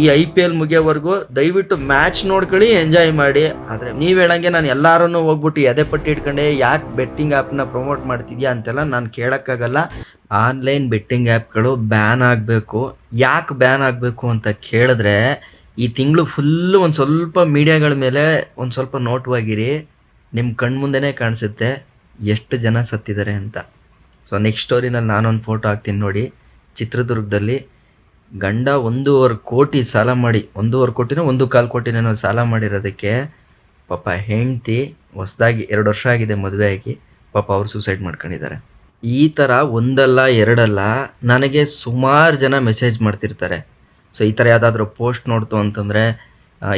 ಈ I P L ಮುಗಿಯೋವರೆಗೂ ದಯವಿಟ್ಟು match ನೋಡ್ಕೊಳ್ಳಿ ಎಂಜಾಯ್ ಮಾಡಿ. ಆದರೆ ನೀವು ಹೇಳಂಗೆ ನಾನು ಎಲ್ಲಾರನ್ನು ಹೋಗ್ಬಿಟ್ಟು ಎದೆ ಪಟ್ಟಿ ಇಟ್ಕೊಂಡೆ, ಯಾಕೆ ಬೆಟ್ಟಿಂಗ್ ಆ್ಯಪ್ನ ಪ್ರಮೋಟ್ ಮಾಡ್ತಿದ್ಯಾ ಅಂತೆಲ್ಲ ನಾನು ಕೇಳೋಕ್ಕಾಗಲ್ಲ. ಆನ್ಲೈನ್ ಬೆಟ್ಟಿಂಗ್ ಆ್ಯಪ್ಗಳು ಬ್ಯಾನ್ ಆಗಬೇಕು. ಯಾಕೆ ಬ್ಯಾನ್ ಆಗಬೇಕು ಅಂತ ಕೇಳಿದ್ರೆ, ಈ ತಿಂಗಳು ಫುಲ್ಲು ಒಂದು ಸ್ವಲ್ಪ ಮೀಡಿಯಾಗಳ ಮೇಲೆ ಒಂದು ಸ್ವಲ್ಪ ನೋಟವಾಗಿರಿ. ನಿಮ್ಮ ಕಣ್ಮುಂದೆನೇ ಕಾಣಿಸುತ್ತೆ, ಎಷ್ಟು ಜನ ಸತ್ತಿದ್ದಾರೆ ಅಂತ. ಸೊ ನೆಕ್ಸ್ಟ್ ಸ್ಟೋರಿನಲ್ಲಿ ನಾನೊಂದು ಫೋಟೋ ಹಾಕ್ತೀನಿ ನೋಡಿ. ಚಿತ್ರದುರ್ಗದಲ್ಲಿ ಗಂಡ ಒಂದೂವರೆ ಕೋಟಿ ಸಾಲ ಮಾಡಿ, ಒಂದೂವರೆ ಕೋಟಿನೋ ಒಂದು ಕಾಲು ಕೋಟಿನೋ ಸಾಲ ಮಾಡಿರೋದಕ್ಕೆ ಪಾಪ ಹೆಂಡ್ತಿ ಹೊಸ್ದಾಗಿ ಎರಡು ವರ್ಷ ಆಗಿದೆ ಮದುವೆ ಆಗಿ, ಪಾಪ ಅವ್ರು ಸೂಸೈಡ್ ಮಾಡ್ಕೊಂಡಿದ್ದಾರೆ. ಈ ಥರ ಒಂದಲ್ಲ, ಎರಡಲ್ಲ ನನಗೆ ಸುಮಾರು ಜನ ಮೆಸೇಜ್ ಮಾಡ್ತಿರ್ತಾರೆ. ಸೊ ಈ ಥರ ಯಾವುದಾದ್ರೂ ಪೋಸ್ಟ್ ನೋಡ್ತು ಅಂತಂದರೆ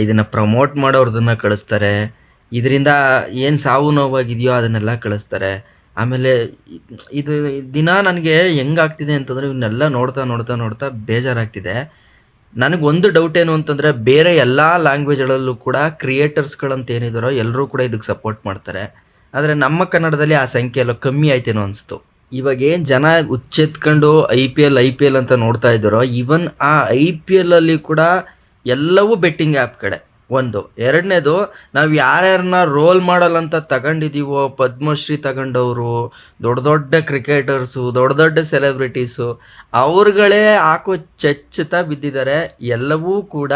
ಇದನ್ನು ಪ್ರಮೋಟ್ ಮಾಡೋರ್ದನ್ನು ಕಳಿಸ್ತಾರೆ. ಇದರಿಂದ ಏನು ಸಾವು ನೋವಾಗಿದೆಯೋ ಅದನ್ನೆಲ್ಲ ಕಳಿಸ್ತಾರೆ. ಆಮೇಲೆ ಇದು ದಿನ ನನಗೆ ಹೆಂಗಾಗ್ತಿದೆ ಅಂತಂದರೆ ಇವನ್ನೆಲ್ಲ ನೋಡ್ತಾ ನೋಡ್ತಾ ನೋಡ್ತಾ ಬೇಜಾರಾಗ್ತಿದೆ. ನನಗೆ ಒಂದು ಡೌಟ್ ಏನು ಅಂತಂದರೆ ಬೇರೆ ಎಲ್ಲ ಲ್ಯಾಂಗ್ವೇಜ್ಗಳಲ್ಲೂ ಕೂಡ ಕ್ರಿಯೇಟರ್ಸ್ಗಳಂತ ಏನಿದಾರೋ ಎಲ್ಲರೂ ಕೂಡ ಇದಕ್ಕೆ ಸಪೋರ್ಟ್ ಮಾಡ್ತಾರೆ. ಆದರೆ ನಮ್ಮ ಕನ್ನಡದಲ್ಲಿ ಆ ಸಂಖ್ಯೆ ಎಲ್ಲ ಕಮ್ಮಿ ಆಯ್ತೇನೋ ಅನಿಸ್ತು. ಇವಾಗ ಏನು ಜನ ಹುಚ್ಚೆತ್ಕೊಂಡು I P L, I P L ಅಂತ ನೋಡ್ತಾ ಇದ್ದಾರೋ ಈವನ್ ಆ ಐ ಪಿ ಎಲ್ಲಲ್ಲಿ ಕೂಡ ಎಲ್ಲವೂ ಬೆಟ್ಟಿಂಗ್ ಆ್ಯಪ್ ಕಡೆ. ಒಂದು. ಎರಡನೇದು, ನಾವು ಯಾರ್ಯಾರನ್ನ ರೋಲ್ ಮಾಡಲ್ ಅಂತ ತಗೊಂಡಿದ್ದೀವೋ ಪದ್ಮಶ್ರೀ ತಗೊಂಡವರು, ದೊಡ್ಡ ದೊಡ್ಡ ಕ್ರಿಕೆಟರ್ಸು ದೊಡ್ಡ ದೊಡ್ಡ ಸೆಲೆಬ್ರಿಟೀಸು ಅವ್ರುಗಳೇ ಹಾಕೋ ಚಚ್ಚುತ್ತಾ ಬಿದ್ದಿದ್ದಾರೆ ಎಲ್ಲವೂ ಕೂಡ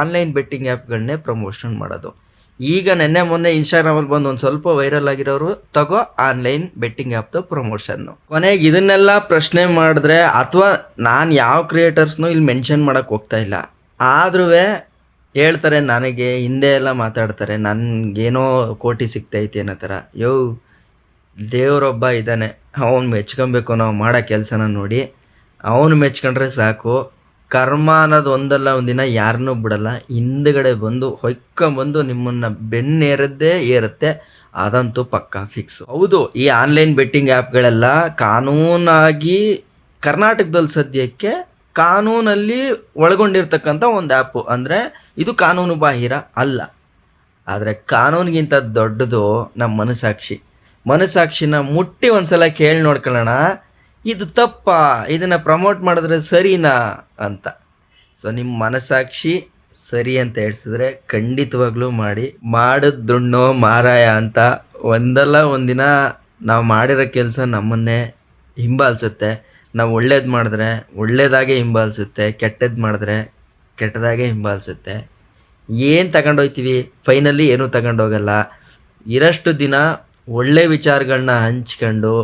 ಆನ್ಲೈನ್ ಬೆಟ್ಟಿಂಗ್ ಆ್ಯಪ್ಗಳನ್ನೇ ಪ್ರಮೋಷನ್ ಮಾಡೋದು. ಈಗ ನೆನ್ನೆ ಮೊನ್ನೆ ಇನ್ಸ್ಟಾಗ್ರಾಮಲ್ಲಿ ಬಂದು ಒಂದು ಸ್ವಲ್ಪ ವೈರಲ್ ಆಗಿರೋರು, ತಗೋ ಆನ್ಲೈನ್ ಬೆಟ್ಟಿಂಗ್ ಆ್ಯಪ್ದು ಪ್ರಮೋಷನ್ನು ಕೊನೆಗೆ ಇದನ್ನೆಲ್ಲ ಪ್ರಶ್ನೆ ಮಾಡಿದ್ರೆ, ಅಥವಾ ನಾನು ಯಾವ ಕ್ರಿಯೇಟರ್ಸ್ನೂ ಇಲ್ಲಿ ಮೆನ್ಷನ್ ಮಾಡೋಕ್ಕೆ ಹೋಗ್ತಾ ಇಲ್ಲ. ಆದ್ರೂ ಹೇಳ್ತಾರೆ, ನನಗೆ ಹಿಂದೆ ಎಲ್ಲ ಮಾತಾಡ್ತಾರೆ, ನನಗೇನೋ ಕೋಟಿ ಸಿಗ್ತೈತಿ ಅನ್ನೋ ಥರ. ಯೋ, ದೇವರೊಬ್ಬ ಇದ್ದಾನೆ, ಅವನು ಮೆಚ್ಕೊಬೇಕು ನಾವು ಮಾಡೋ ಕೆಲಸನ ನೋಡಿ, ಅವನು ಮೆಚ್ಕೊಂಡ್ರೆ ಸಾಕು, ಕರ್ಮ ಅನ್ನೋದು ಒಂದಲ್ಲ, ಒಂದಿನ ಯಾರನ್ನೂ ಬಿಡಲ್ಲ, ಹಿಂದ್ಗಡೆ ಬಂದು ಹೊಯ್ಕೊಂಬಂದು ನಿಮ್ಮನ್ನು ಬೆನ್ನೇರದ್ದೇ ಏರುತ್ತೆ, ಅದಂತೂ ಪಕ್ಕಾ ಫಿಕ್ಸು ಹೌದು, ಈ ಆನ್ಲೈನ್ ಬೆಟ್ಟಿಂಗ್ ಆ್ಯಪ್ಗಳೆಲ್ಲ ಕಾನೂನಾಗಿ ಕರ್ನಾಟಕದಲ್ಲಿ ಸದ್ಯಕ್ಕೆ ಕಾನೂನಲ್ಲಿ ಒಳಗೊಂಡಿರ್ತಕ್ಕಂಥ ಒಂದು ಆ್ಯಪು ಅಂದರೆ ಇದು ಕಾನೂನು ಬಾಹಿರ ಅಲ್ಲ. ಆದರೆ ಕಾನೂನಿಗಿಂತ ದೊಡ್ಡದು ನಮ್ಮ ಮನಸ್ಸಾಕ್ಷಿ. ಮನಸ್ಸಾಕ್ಷಿನ ಮುಟ್ಟಿ ಒಂದ್ಸಲ ಕೇಳಿ ನೋಡ್ಕೊಳ್ಳೋಣ. ಇದು ತಪ್ಪ? ಇದನ್ನು ಪ್ರಮೋಟ್ ಮಾಡಿದ್ರೆ ಸರಿನಾ ಅಂತ. ಸೊ ನಿಮ್ಮ ಮನಸ್ಸಾಕ್ಷಿ ಸರಿ ಅಂತ ಹೇಳ್ಸಿದ್ರೆ ಖಂಡಿತವಾಗ್ಲೂ ಮಾಡಿ. ಮಾಡಿದ ದುಣ್ಣೋ ಮಾರಾಯ ಅಂತ ಒಂದಲ್ಲ ಒಂದಿನ ನಾವು ಮಾಡಿರೋ ಕೆಲಸ ನಮ್ಮನ್ನೇ ಹಿಂಬಾಲಿಸುತ್ತೆ. ನಾವು ಒಳ್ಳೇದು ಮಾಡಿದ್ರೆ ಒಳ್ಳೇದಾಗೆ ಹಿಂಬಾಲಿಸುತ್ತೆ ಕೆಟ್ಟದ್ದು ಮಾಡಿದ್ರೆ ಕೆಟ್ಟದಾಗೆ ಹಿಂಬಾಲಿಸುತ್ತೆ. ಏನು ತಗೊಂಡೋಗ್ತೀವಿ ಫೈನಲಿ ಏನೂ ತಗೊಂಡೋಗಲ್ಲ ಇರಷ್ಟು ದಿನ ಒಳ್ಳೆ ವಿಚಾರಗಳನ್ನ ಹಂಚ್ಕೊಂಡು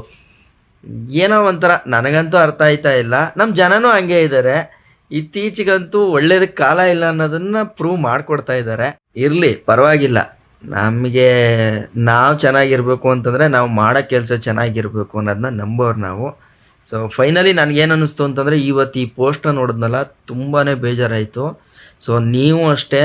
ಏನೋ ಒಂಥರ ನನಗಂತೂ ಅರ್ಥ ಆಯ್ತಾ ಇಲ್ಲ. ನಮ್ಮ ಜನನೂ ಹಂಗೆ ಇದ್ದಾರೆ ಇತ್ತೀಚೆಗಂತೂ ಒಳ್ಳೇದಕ್ಕೆ ಕಾಲ ಇಲ್ಲ ಅನ್ನೋದನ್ನ ಪ್ರೂವ್ ಮಾಡಿಕೊಡ್ತಾ ಇದ್ದಾರೆ ಇರಲಿ, ಪರವಾಗಿಲ್ಲ. ನಮಗೆ ನಾವು ಚೆನ್ನಾಗಿರ್ಬೇಕು ಅಂತಂದರೆ ನಾವು ಮಾಡೋ ಕೆಲಸ ಚೆನ್ನಾಗಿರ್ಬೇಕು ಅನ್ನೋದನ್ನ ನಂಬೋರು ನಾವು. ಸೊ ಫೈನಲಿ ನನಗೇನು ಅನ್ನಿಸ್ತು ಅಂತಂದರೆ ಇವತ್ತು ಈ ಪೋಸ್ಟ್ನ ನೋಡಿದ್ನಲ್ಲ ತುಂಬಾ ಬೇಜಾರಾಯಿತು. ಸೊ ನೀವು ಅಷ್ಟೇ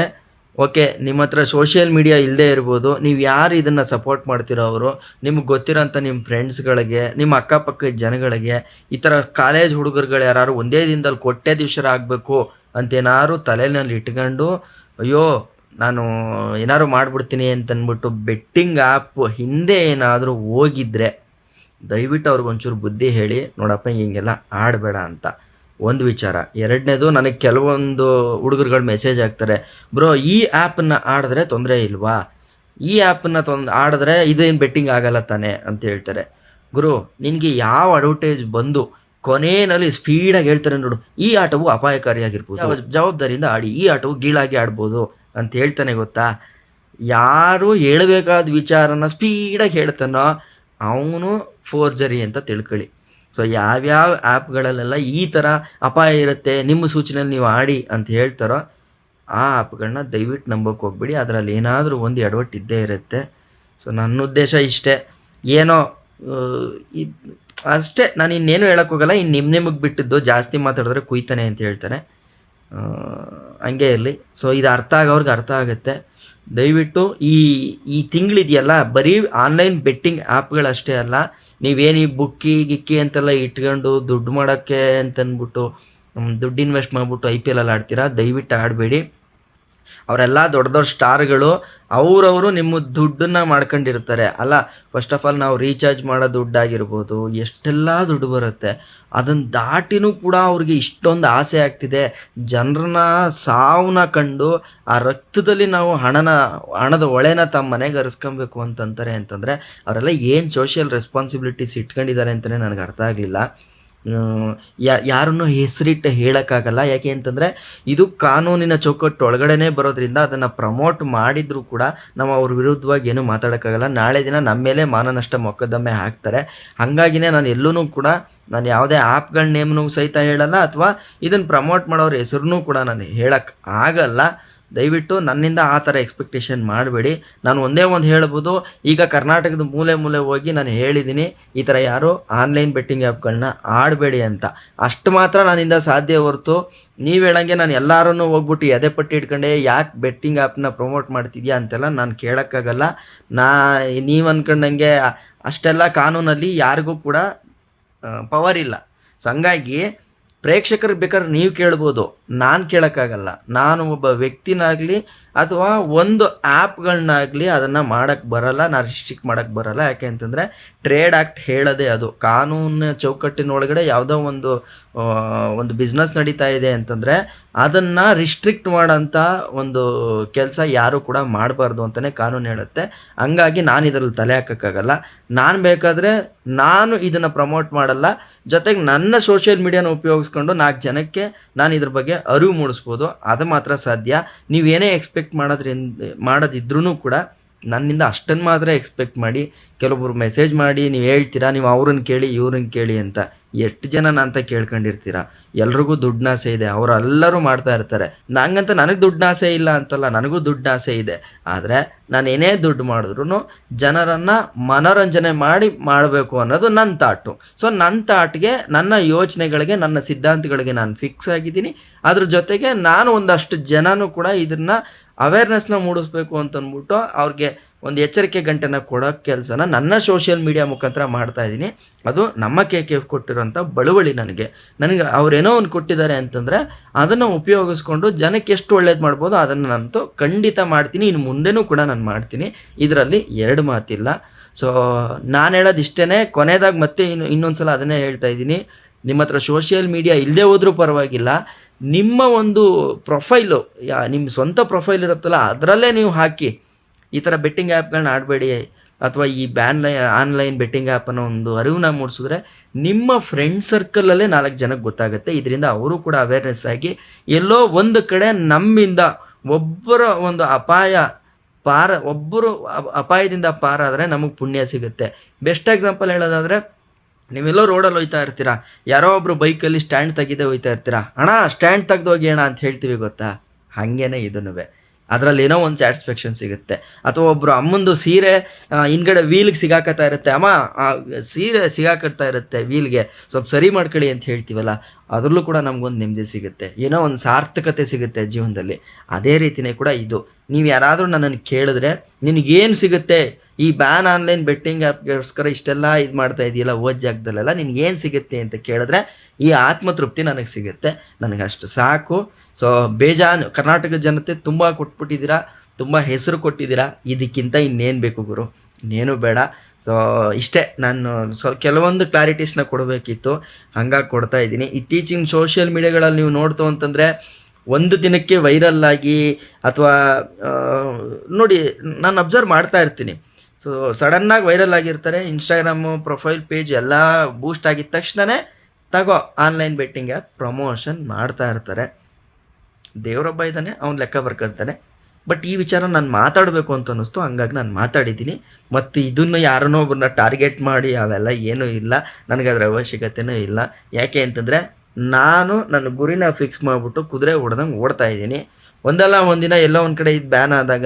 ಓಕೆ ನಿಮ್ಮ ಹತ್ರ ಸೋಷಿಯಲ್ ಮೀಡಿಯಾ ಇಲ್ಲದೆ ಇರ್ಬೋದು, ನೀವು ಯಾರು ಇದನ್ನು ಸಪೋರ್ಟ್ ಮಾಡ್ತಿರೋ ಅವರು, ನಿಮ್ಗೆ ಗೊತ್ತಿರೋಂಥ ನಿಮ್ಮ ಫ್ರೆಂಡ್ಸ್ಗಳಿಗೆ ನಿಮ್ಮ ಅಕ್ಕಪಕ್ಕದ ಜನಗಳಿಗೆ, ಈ ಥರ ಕಾಲೇಜ್ ಹುಡುಗರುಗಳು ಯಾರು ಒಂದೇ ದಿನದಲ್ಲಿ ಕೊಟ್ಟೆ ದಿವಸ ಆಗಬೇಕು ಅಂತೇನಾರು ತಲೆಯಲ್ಲಿ ಇಟ್ಕೊಂಡು, ಅಯ್ಯೋ, ನಾನು ಏನಾದ್ರು ಮಾಡಿಬಿಡ್ತೀನಿ ಅಂತಂದ್ಬಿಟ್ಟು ಬೆಟ್ಟಿಂಗ್ ಆ್ಯಪ್ ಹಿಂದೆ ಏನಾದರೂ ಹೋಗಿದ್ರೆ ದಯವಿಟ್ಟು ಅವ್ರಿಗೊಂಚೂರು ಬುದ್ಧಿ ಹೇಳಿ ನೋಡಪ್ಪ ಹಿಂಗೆಲ್ಲ ಆಡಬೇಡ ಅಂತ. ಒಂದು ವಿಚಾರ ಎರಡನೇದು ನನಗೆ ಕೆಲವೊಂದು ಹುಡುಗರುಗಳು ಮೆಸೇಜ್ ಹಾಕ್ತಾರೆ ಬ್ರೋ ಈ ಆ್ಯಪನ್ನು ಆಡಿದ್ರೆ ತೊಂದರೆ ಇಲ್ವಾ? ಈ ಆ್ಯಪನ್ನು ತೊಂದ್ ಆಡಿದ್ರೆ ಇದೇನು ಬೆಟ್ಟಿಂಗ್ ಆಗಲ್ಲ ತಾನೆ? ಅಂತ ಹೇಳ್ತಾರೆ. ಗುರು ನಿನಗೆ ಯಾವ ಅಡ್ವರ್ಟೈಸ್ ಬಂದು ಕೊನೆಯಲ್ಲಿ ಸ್ಪೀಡಾಗಿ ಹೇಳ್ತಾರೆ ನೋಡು ಈ ಆಟವು ಅಪಾಯಕಾರಿಯಾಗಿರ್ಬೋದು. ಜವ- ಜವಾಬ್ದಾರಿಯಿಂದ ಆಡಿ ಈ ಆಟವು ಗೀಳಾಗಿ ಆಡ್ಬೋದು. ಅಂತ ಹೇಳ್ತಾನೆ ಗೊತ್ತಾ? ಯಾರು ಹೇಳಬೇಕಾದ ವಿಚಾರನ ಸ್ಪೀಡಾಗಿ ಹೇಳ್ತಾನೋ ಅವನು ಫೋರ್ಜರಿ ಅಂತ ತಿಳ್ಕೊಳ್ಳಿ. ಸೊ ಯಾವ್ಯಾವ ಆ್ಯಪ್ಗಳಲ್ಲೆಲ್ಲ ಈ ಥರ ಅಪಾಯ ಇರುತ್ತೆ ನಿಮ್ಮ ಸೂಚನೆಯಲ್ಲಿ ನೀವು ಆಡಿ ಅಂತ ಹೇಳ್ತಾರೋ ಆ ಆ್ಯಪ್ಗಳನ್ನ ದಯವಿಟ್ಟು ನಂಬೋಕೆ ಹೋಗ್ಬಿಡಿ. ಅದರಲ್ಲಿ ಏನಾದರೂ ಒಂದು ಎಡವಟ್ಟು ಇದ್ದೇ ಇರುತ್ತೆ. ಸೊ ನನ್ನ ಉದ್ದೇಶ ಇಷ್ಟೇ. ಏನೋ ಅಷ್ಟೇ. ನಾನು ಇನ್ನೇನು ಹೇಳೋಕ್ಕೋಗಲ್ಲ ಇನ್ನು ನಿಮ್ಮ ನಿಮಗೆ ಬಿಟ್ಟಿದ್ದು ಜಾಸ್ತಿ ಮಾತಾಡಿದ್ರೆ ಕುಯ್ತಾನೆ ಅಂತ ಹೇಳ್ತಾರೆ. ಆ, ಹಂಗೆ ಇರಲಿ. ಸೊ ಇದು ಅರ್ಥ ಆಗೋರ್ಗೆ ಅರ್ಥ ಆಗುತ್ತೆ. ದಯವಿಟ್ಟು ಈ ಈ ತಿಂಗಳಿದೆಯಲ್ಲ, ಬರೀ ಆನ್ಲೈನ್ ಬೆಟ್ಟಿಂಗ್ ಆ್ಯಪ್ಗಳಷ್ಟೇ ಅಲ್ಲ, ನೀವೇನು ಈ ಬುಕ್ಕಿ, ಗಿಕ್ಕಿ ಅಂತೆಲ್ಲ ಇಟ್ಕೊಂಡು ದುಡ್ಡು ಮಾಡೋಕ್ಕೆ ಅಂತಂದ್ಬಿಟ್ಟು ದುಡ್ಡು ಇನ್ವೆಸ್ಟ್ ಮಾಡಿಬಿಟ್ಟು ಐ ಪಿ ಎಲ್ ಅಲ್ಲಿ ಆಡ್ತೀರಾ, ದಯವಿಟ್ಟು ಆಡಬೇಡಿ. ಅವರೆಲ್ಲ ದೊಡ್ಡ ದೊಡ್ಡ ಸ್ಟಾರ್ಗಳು ಅವರವರು ನಿಮ್ಮ ದುಡ್ಡನ್ನ ಮಾಡ್ಕೊಂಡಿರ್ತಾರೆ. ಅಲ್ಲ ಫಸ್ಟ್ ಆಫ್ ಆಲ್ ನಾವು ರೀಚಾರ್ಜ್ ಮಾಡೋ ದುಡ್ಡಾಗಿರ್ಬೋದು, ಎಷ್ಟೆಲ್ಲ ದುಡ್ಡು ಬರುತ್ತೆ ಅದನ್ನು ದಾಟಿನೂ ಕೂಡ ಅವ್ರಿಗೆ ಇಷ್ಟೊಂದು ಆಸೆ ಆಗ್ತಿದೆ. ಜನರನ್ನ ಸಾವನ್ನ ಕಂಡು ಆ ರಕ್ತದಲ್ಲಿ ನಾವು ಹಣನ, ಹಣದ ಒಳೆನ ತಮ್ಮ ಮನೆಗೆ ಹರಿಸ್ಕೊಬೇಕು ಅಂತಂತಾರೆ ಅಂತಂದರೆ, ಅವರೆಲ್ಲ ಏನು ಸೋಷಿಯಲ್ ರೆಸ್ಪಾನ್ಸಿಬಿಲಿಟೀಸ್ ಇಟ್ಕೊಂಡಿದ್ದಾರೆ ಅಂತಲೇ ನನಗೆ ಅರ್ಥ ಆಗಲಿಲ್ಲ. ಯಾರನ್ನು ಹೆಸರಿಟ್ಟು ಹೇಳೋಕ್ಕಾಗಲ್ಲ. ಯಾಕೆ ಅಂತಂದರೆ, ಇದು ಕಾನೂನಿನ ಚೌಕಟ್ಟು ಬರೋದ್ರಿಂದ ಅದನ್ನು ಪ್ರಮೋಟ್ ಮಾಡಿದರೂ ಕೂಡ ನಾವು ಅವ್ರ ವಿರುದ್ಧವಾಗಿ ಏನೂ ಮಾತಾಡೋಕ್ಕಾಗಲ್ಲ. ನಾಳೆ ದಿನ ನಮ್ಮ ಮೇಲೆ ಮಾನನಷ್ಟ ಮೊಕದ್ದಮೆ ಹಾಕ್ತಾರೆ. ಹಾಗಾಗಿನೇ ನಾನು ಎಲ್ಲೂ ಕೂಡ ನಾನು ಯಾವುದೇ ಆ್ಯಪ್ಗಳ ನೇಮ್ನೂ ಸಹಿತ ಹೇಳಲ್ಲ, ಅಥವಾ ಇದನ್ನು ಪ್ರಮೋಟ್ ಮಾಡೋರ ಹೆಸರನ್ನೂ ಕೂಡ ನಾನು ಹೇಳಕ್ಕೆ ಆಗಲ್ಲ. ದಯವಿಟ್ಟು ನನ್ನಿಂದ ಆ ಥರ ಎಕ್ಸ್ಪೆಕ್ಟೇಷನ್ ಮಾಡಬೇಡಿ. ನಾನು ಒಂದೇ ಒಂದು ಹೇಳ್ಬೋದು, ಈಗ ಕರ್ನಾಟಕದ ಮೂಲೆ ಮೂಲೆ ಹೋಗಿ ನಾನು ಹೇಳಿದ್ದೀನಿ, ಈ ಥರ ಯಾರು ಆನ್ಲೈನ್ ಬೆಟ್ಟಿಂಗ್ ಆ್ಯಪ್ಗಳನ್ನ ಆಡಬೇಡಿ ಅಂತ. ಅಷ್ಟು ಮಾತ್ರ ನನ್ನಿಂದ ಸಾಧ್ಯ ಹೊರತು, ನೀವು ಹೇಳಂಗೆ ನಾನು ಎಲ್ಲರೂ ಹೋಗ್ಬಿಟ್ಟು ಎದೆ ಪಟ್ಟಿ ಇಟ್ಕೊಂಡೆ, ಯಾಕೆ ಬೆಟ್ಟಿಂಗ್ ಆ್ಯಪ್ನ ಪ್ರಮೋಟ್ ಮಾಡ್ತಿದ್ಯಾ ಅಂತೆಲ್ಲ ನಾನು ಕೇಳೋಕ್ಕಾಗಲ್ಲ. ನಾ, ನೀವು ಅಂದ್ಕೊಂಡಂಗೆ ಅಷ್ಟೆಲ್ಲ ಕಾನೂನಲ್ಲಿ ಯಾರಿಗೂ ಕೂಡ ಪವರ್ ಇಲ್ಲ. ಸೊ ಹಂಗಾಗಿ ಪ್ರೇಕ್ಷಕರಿಗೆ ಬೇಕಾದ್ರೆ ನೀವು ಕೇಳ್ಬೋದು, ನಾನು ಕೇಳೋಕ್ಕಾಗಲ್ಲ. ನಾನು ಒಬ್ಬ ವ್ಯಕ್ತಿನಾಗಲಿ ಅಥವಾ ಒಂದು ಆ್ಯಪ್ಗಳನ್ನಾಗಲಿ ಅದನ್ನು ಮಾಡೋಕ್ಕೆ ಬರಲ್ಲ ನಾನು ರಿಸ್ಟ್ರಿಕ್ಟ್ ಮಾಡೋಕ್ಕೆ ಬರಲ್ಲ. ಯಾಕೆ ಅಂತಂದರೆ ಟ್ರೇಡ್ ಆ್ಯಕ್ಟ್ ಹೇಳೋದೇ ಅದು. ಕಾನೂನು ಚೌಕಟ್ಟಿನೊಳಗಡೆ ಯಾವುದೋ ಒಂದು ಒಂದು ಬಿಸ್ನೆಸ್ ನಡೀತಾ ಇದೆ ಅಂತಂದರೆ, ಅದನ್ನು ರಿಸ್ಟ್ರಿಕ್ಟ್ ಮಾಡೋಂಥ ಒಂದು ಕೆಲಸ ಯಾರೂ ಕೂಡ ಮಾಡಬಾರ್ದು ಅಂತಲೇ ಕಾನೂನು ಹೇಳುತ್ತೆ. ಹಂಗಾಗಿ ನಾನು ಇದರಲ್ಲಿ ತಲೆ ಹಾಕೋಕ್ಕಾಗಲ್ಲ. ನಾನು ಬೇಕಾದರೆ ನಾನು ಇದನ್ನು ಪ್ರಮೋಟ್ ಮಾಡಲ್ಲ. ಜೊತೆಗೆ ನನ್ನ ಸೋಷಿಯಲ್ ಮೀಡಿಯಾನ ಉಪಯೋಗಿಸ್ಕೊಂಡು ನಾಲ್ಕು ಜನಕ್ಕೆ ನಾನು ಇದ್ರ ಬಗ್ಗೆ ಅರಿವು ಮೂಡಿಸ್ಬೋದು. ಅದು ಮಾತ್ರ ಸಾಧ್ಯ. ನೀವೇನೇ ಎಕ್ಸ್ಪೆಕ್ಟ್ ಮಾಡೋದ್ರಿಂದ ಮಾಡೋದಿದ್ರೂ ಕೂಡ ನನ್ನಿಂದ ಅಷ್ಟನ್ನು ಮಾತ್ರ ಎಕ್ಸ್ಪೆಕ್ಟ್ ಮಾಡಿ, ಕೆಲವೊಬ್ರು ಮೆಸೇಜ್ ಮಾಡಿ, ನೀವು ಹೇಳ್ತೀರಾ, ನೀವು ಅವ್ರನ್ನ ಕೇಳಿ, ಇವ್ರನ್ನ ಕೇಳಿ ಅಂತ ಎಷ್ಟು ಜನ ಅಂತ ಕೇಳ್ಕೊಂಡಿರ್ತೀರಾ? ಎಲ್ರಿಗೂ ದುಡ್ಡಾಸೆ ಇದೆ, ಅವರೆಲ್ಲರೂ ಮಾಡ್ತಾ ಇರ್ತಾರೆ. ನಂಗಂತ ನನಗೆ ಆಸೆ ಇಲ್ಲ ಅಂತಲ್ಲ, ನನಗೂ ದುಡ್ಡಾಸೆ ಇದೆ. ಆದರೆ ನಾನು ಏನೇ ದುಡ್ಡು ಮಾಡಿದ್ರು ಜನರನ್ನು ಮನೋರಂಜನೆ ಮಾಡಿ ಮಾಡಬೇಕು ಅನ್ನೋದು ನನ್ನ ತಾಟು ಸೊ ನನ್ನ ತಾಟ್ಗೆ ನನ್ನ ಯೋಚನೆಗಳಿಗೆ, ನನ್ನ ಸಿದ್ಧಾಂತಗಳಿಗೆ ನಾನು ಫಿಕ್ಸ್ ಆಗಿದ್ದೀನಿ. ಅದ್ರ ಜೊತೆಗೆ ನಾನು ಒಂದಷ್ಟು ಜನನೂ ಕೂಡ ಇದನ್ನು ಅವೇರ್ನೆಸ್ನ ಮೂಡಿಸ್ಬೇಕು ಅಂತಂದ್ಬಿಟ್ಟು ಅವ್ರಿಗೆ ಒಂದು ಎಚ್ಚರಿಕೆ ಗಂಟೆನ ಕೊಡೋ ಕೆಲಸನ ನನ್ನ ಸೋಷಿಯಲ್ ಮೀಡಿಯಾ ಮುಖಾಂತರ ಮಾಡ್ತಾ ಇದ್ದೀನಿ. ಅದು ನಮ್ಮ ಕೆ ಕೆ ಎಫ್ ಕೊಟ್ಟಿರೋಂಥ ಬಳುವಳಿ ನನಗೆ. ನನಗೆ ಅವರೇನೋ ಒಂದು ಕೊಟ್ಟಿದ್ದಾರೆ ಅಂತಂದರೆ ಅದನ್ನು ಉಪಯೋಗಿಸ್ಕೊಂಡು ಜನಕ್ಕೆ ಎಷ್ಟು ಒಳ್ಳೇದು ಮಾಡ್ಬೋದು ಅದನ್ನು ನಂತೂ ಖಂಡಿತ ಮಾಡ್ತೀನಿ. ಇನ್ನು ಮುಂದೆನೂ ಕೂಡ ನಾನು ಮಾಡ್ತೀನಿ. ಇದರಲ್ಲಿ ಎರಡು ಮಾತಿಲ್ಲ. ಸೊ ನಾನು ಹೇಳೋದು ಇಷ್ಟೇ ಕೊನೆಯದಾಗಿ ಮತ್ತೆ ಇನ್ನು ಇನ್ನೊಂದು ಸಲ ಅದನ್ನೇ ಹೇಳ್ತಾ ಇದ್ದೀನಿ. ನಿಮ್ಮ ಹತ್ರ ಸೋಷಿಯಲ್ ಮೀಡಿಯಾ ಇಲ್ಲದೆ ಹೋದರೂ ಪರವಾಗಿಲ್ಲ. ನಿಮ್ಮ ಒಂದು ಪ್ರೊಫೈಲು ಯಾ ನಿಮ್ಮ ಸ್ವಂತ ಪ್ರೊಫೈಲ್ ಇರುತ್ತಲ್ಲ, ಅದರಲ್ಲೇ ನೀವು ಹಾಕಿ ಈ ಥರ ಬೆಟ್ಟಿಂಗ್ ಆ್ಯಪ್ಗಳನ್ನ ಆಡಬೇಡಿ ಅಥವಾ ಈ ಬ್ಯಾನ್ ಆನ್ಲೈನ್ ಬೆಟ್ಟಿಂಗ್ ಆ್ಯಪ್ ಅನ್ನೋ ಒಂದು ಅರಿವನ್ನ ಮೂಡಿಸಿದ್ರೆ ನಿಮ್ಮ ಫ್ರೆಂಡ್ ಸರ್ಕಲಲ್ಲೇ ನಾಲ್ಕು ಜನಕ್ಕೆ ಗೊತ್ತಾಗುತ್ತೆ. ಇದರಿಂದ ಅವರು ಕೂಡ ಅವೇರ್ನೆಸ್ ಆಗಿ ಎಲ್ಲೋ ಒಂದು ಕಡೆ ನಮ್ಮಿಂದ ಒಬ್ಬರ ಒಂದು ಅಪಾಯ ಪಾರ, ಒಬ್ಬರು ಅಪಾಯದಿಂದ ಪಾರಾದರೆ ನಮಗೆ ಪುಣ್ಯ ಸಿಗುತ್ತೆ. ಬೆಸ್ಟ್ ಎಕ್ಸಾಂಪಲ್ ಹೇಳೋದಾದರೆ ನೀವೆಲ್ಲೋ ರೋಡಲ್ಲಿ ಹೋಯ್ತಾ ಇರ್ತೀರಾ? ಯಾರೋ ಒಬ್ರು ಬೈಕಲ್ಲಿ ಸ್ಟ್ಯಾಂಡ್ ತೆಗೆದೇ ಹೋಯ್ತಾ ಇರ್ತೀರಾ? ಅಣ್ಣ ಸ್ಟ್ಯಾಂಡ್ ತೆಗ್ದೋಗಿ ಅಣ್ಣ ಅಂತ ಹೇಳ್ತೀವಿ ಗೊತ್ತಾ? ಹಾಗೇನೆ ಇದನ್ನು ಅದರಲ್ಲಿ ಏನೋ ಒಂದು ಸ್ಯಾಟಿಸ್ಫ್ಯಾಕ್ಷನ್ ಸಿಗುತ್ತೆ. ಅಥವಾ ಒಬ್ಬರು ಅಮ್ಮಂದು ಸೀರೆ ಹಿಂದ್ಗಡೆ ವೀಲ್ಗೆ ಸಿಗಾಕತ್ತಾ ಇರುತ್ತೆ. ಅಮ್ಮ, ಆ, ಸೀರೆ ಸಿಗಾಕತ್ತಾ ಇರುತ್ತೆ ವೀಲ್ಗೆ ಸ್ವಲ್ಪ ಸರಿ ಮಾಡ್ಕೊಳ್ಳಿ ಅಂತ ಹೇಳ್ತೀವಲ್ಲ, ಅದರಲ್ಲೂ ಕೂಡ ನಮಗೊಂದು ನೆಮ್ಮದಿ ಸಿಗುತ್ತೆ. ಏನೋ ಒಂದು ಸಾರ್ಥಕತೆ ಸಿಗುತ್ತೆ ಜೀವನದಲ್ಲಿ. ಅದೇ ರೀತಿನೇ ಕೂಡ ಇದು. ನೀವು ಯಾರಾದರೂ ನನ್ನನ್ನು ಕೇಳಿದ್ರೆ ನಿನಗೇನು ಸಿಗುತ್ತೆ? ಈ ಬ್ಯಾನ್ ಆನ್ಲೈನ್ ಬೆಟ್ಟಿಂಗ್ ಆ್ಯಪ್ಗೋಸ್ಕರ ಇಷ್ಟೆಲ್ಲ ಇದು ಮಾಡ್ತಾ ಇದೆಯಲ್ಲ ಓದ್ ಜಾಗದಲ್ಲೆಲ್ಲ ಏನು ಸಿಗುತ್ತೆ ಅಂತ ಕೇಳಿದ್ರೆ ಈ ಆತ್ಮತೃಪ್ತಿ ನನಗೆ ಸಿಗುತ್ತೆ. ನನಗೆ ಅಷ್ಟು ಸಾಕು. ಸೊ ಬೇಜಾನು, ಕರ್ನಾಟಕದ ಜನತೆ ತುಂಬ ಕೊಟ್ಬಿಟ್ಟಿದ್ದೀರಾ, ತುಂಬ ಹೆಸರು ಕೊಟ್ಟಿದ್ದೀರಾ, ಇದಕ್ಕಿಂತ ಇನ್ನೇನು ಬೇಕು ಗುರು? ಇನ್ನೇನು ಬೇಡ. ಸೊ ಇಷ್ಟೇ, ನಾನು ಸ್ವಲ್ಪ ಕೆಲವೊಂದು ಕ್ಲಾರಿಟೀಸ್ನ ಕೊಡಬೇಕಿತ್ತು. ಹಂಗಾಗಿ ಕೊಡ್ತಾ ಇದ್ದೀನಿ. ಇತ್ತೀಚಿನ ಸೋಷಿಯಲ್ ಮೀಡಿಯಾಗಳಲ್ಲಿ ನೀವು ನೋಡ್ತು ಅಂತಂದರೆ, ಒಂದು ದಿನಕ್ಕೆ ವೈರಲ್ ಆಗಿ ಅಥವಾ ನೋಡಿ, ನಾನು ಅಬ್ಸರ್ವ್ ಮಾಡ್ತಾ ಇರ್ತೀನಿ. ಸೊ ಸಡನ್ನಾಗಿ ವೈರಲ್ ಆಗಿರ್ತಾರೆ ಇನ್ಸ್ಟಾಗ್ರಾಮು ಪ್ರೊಫೈಲ್ ಪೇಜ್ ಎಲ್ಲ ಬೂಸ್ಟ್ ಆಗಿದ ತಕ್ಷಣವೇ ತಗೋ ಆನ್ಲೈನ್ ಬೆಟ್ಟಿಂಗ್ ಆ್ಯಪ್ ಪ್ರಮೋಷನ್ ಮಾಡ್ತಾ ಇರ್ತಾರೆ. ದೇವರೊಬ್ಬ ಇದ್ದಾನೆ ಅವ್ನು ಲೆಕ್ಕ ಬರ್ಕೊತಾನೆ. ಬಟ್ ಈ ವಿಚಾರ ನಾನು ಮಾತಾಡಬೇಕು ಅಂತ ಅನ್ನಿಸ್ತು, ಹಂಗಾಗಿ ನಾನು ಮಾತಾಡಿದ್ದೀನಿ. ಮತ್ತು ಇದನ್ನು ಯಾರನ್ನೋ ಒಬ್ಬರನ್ನ ಟಾರ್ಗೆಟ್ ಮಾಡಿ, ಅವೆಲ್ಲ ಏನೂ ಇಲ್ಲ ನನಗೆ ಅದರ ಅವಶ್ಯಕತೆನೂ ಇಲ್ಲ. ಯಾಕೆ ಅಂತಂದರೆ, ನಾನು ನನ್ನ ಗುರಿನ ಫಿಕ್ಸ್ ಮಾಡಿಬಿಟ್ಟು ಕುದುರೆ ಹೊಡೆದಂಗೆ ಓಡ್ತಾ ಇದ್ದೀನಿ. ಒಂದಲ್ಲ ಒಂದಿನ ಎಲ್ಲೋ ಒಂದು ಕಡೆ ಇದು ಬ್ಯಾನ್ ಆದಾಗ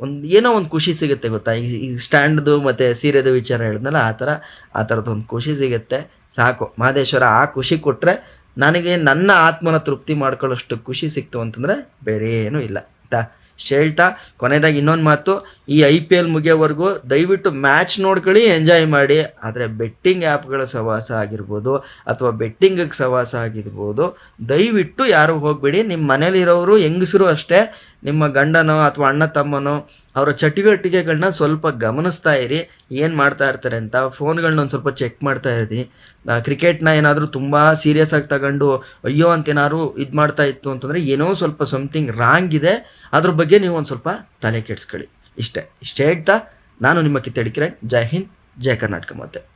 ಒಂದು ಏನೋ ಒಂದು ಖುಷಿ ಸಿಗುತ್ತೆ ಗೊತ್ತಾ? ಈ ಈ ಸ್ಟ್ಯಾಂಡ್ದು ಮತ್ತು ಸೀರೆದು ವಿಚಾರ ಹೇಳಿದ್ನಲ್ಲ, ಆ ಥರ, ಆ ಥರದ್ದು ಒಂದು ಖುಷಿ ಸಿಗುತ್ತೆ. ಸಾಕು. ಮಹದೇಶ್ವರ, ಆ ಖುಷಿ ಕೊಟ್ಟರೆ ನನಗೆ ನನ್ನ ಆತ್ಮನ ತೃಪ್ತಿ ಮಾಡ್ಕೊಳ್ಳೋಷ್ಟು ಖುಷಿ ಸಿಕ್ತು ಅಂತಂದರೆ ಬೇರೆ ಏನೂ ಇಲ್ಲ. ಆಯಿತಾ? ಹೇಳ್ತಾ, ಕೊನೆಯದಾಗಿ ಇನ್ನೊಂದು ಮಾತು, ಈ ಐ ಪಿ ಎಲ್ ಮುಗಿಯೋವರೆಗೂ ದಯವಿಟ್ಟು ಮ್ಯಾಚ್ ನೋಡ್ಕೊಳ್ಳಿ ಎಂಜಾಯ್ ಮಾಡಿ. ಆದರೆ ಬೆಟ್ಟಿಂಗ್ ಆ್ಯಪ್ಗಳ ಸವಾಸ ಆಗಿರ್ಬೋದು ಅಥವಾ ಬೆಟ್ಟಿಂಗಿಗೆ ಸವಾಸ ಆಗಿರ್ಬೋದು, ದಯವಿಟ್ಟು ಯಾರು ಹೋಗಬೇಡಿ. ನಿಮ್ಮ ಮನೇಲಿರೋರು ಹೆಂಗಸರು ಅಷ್ಟೇ, ನಿಮ್ಮ ಗಂಡನೋ ಅಥವಾ ಅಣ್ಣ ತಮ್ಮನೋ ಅವರ ಚಟುವಟಿಕೆಗಳನ್ನ ಸ್ವಲ್ಪ ಗಮನಿಸ್ತಾ ಇರಿ, ಏನು ಮಾಡ್ತಾ ಇರ್ತಾರೆ ಅಂತ. ಫೋನ್ಗಳನ್ನ ಒಂದು ಸ್ವಲ್ಪ ಚೆಕ್ ಮಾಡ್ತಾ ಇರಿ. ಕ್ರಿಕೆಟ್ನ ಏನಾದರೂ ತುಂಬ ಸೀರಿಯಸ್ ಆಗಿ ತಗೊಂಡು, ಅಯ್ಯೋ ಅಂತ ಏನಾದ್ರು ಇದು ಮಾಡ್ತಾ ಇತ್ತು ಅಂತಂದರೆ ಏನೋ ಸ್ವಲ್ಪ ಸಮಥಿಂಗ್ ರಾಂಗ್ ಇದೆ. ಅದ್ರ ಬಗ್ಗೆ ನೀವು ಒಂದು ಸ್ವಲ್ಪ ತಲೆ ಕೆಡಿಸ್ಕೊಳ್ಳಿ. ಇಷ್ಟೇ. ಇಷ್ಟೇ ಹೇಳ್ತಾ ನಾನು ನಿಮ್ಮ ಕಿತ್ತಡಿ ಕಿರಣ್. ಜೈ ಹಿಂದ್, ಜೈ ಕರ್ನಾಟಕ ಮತ್ತೆ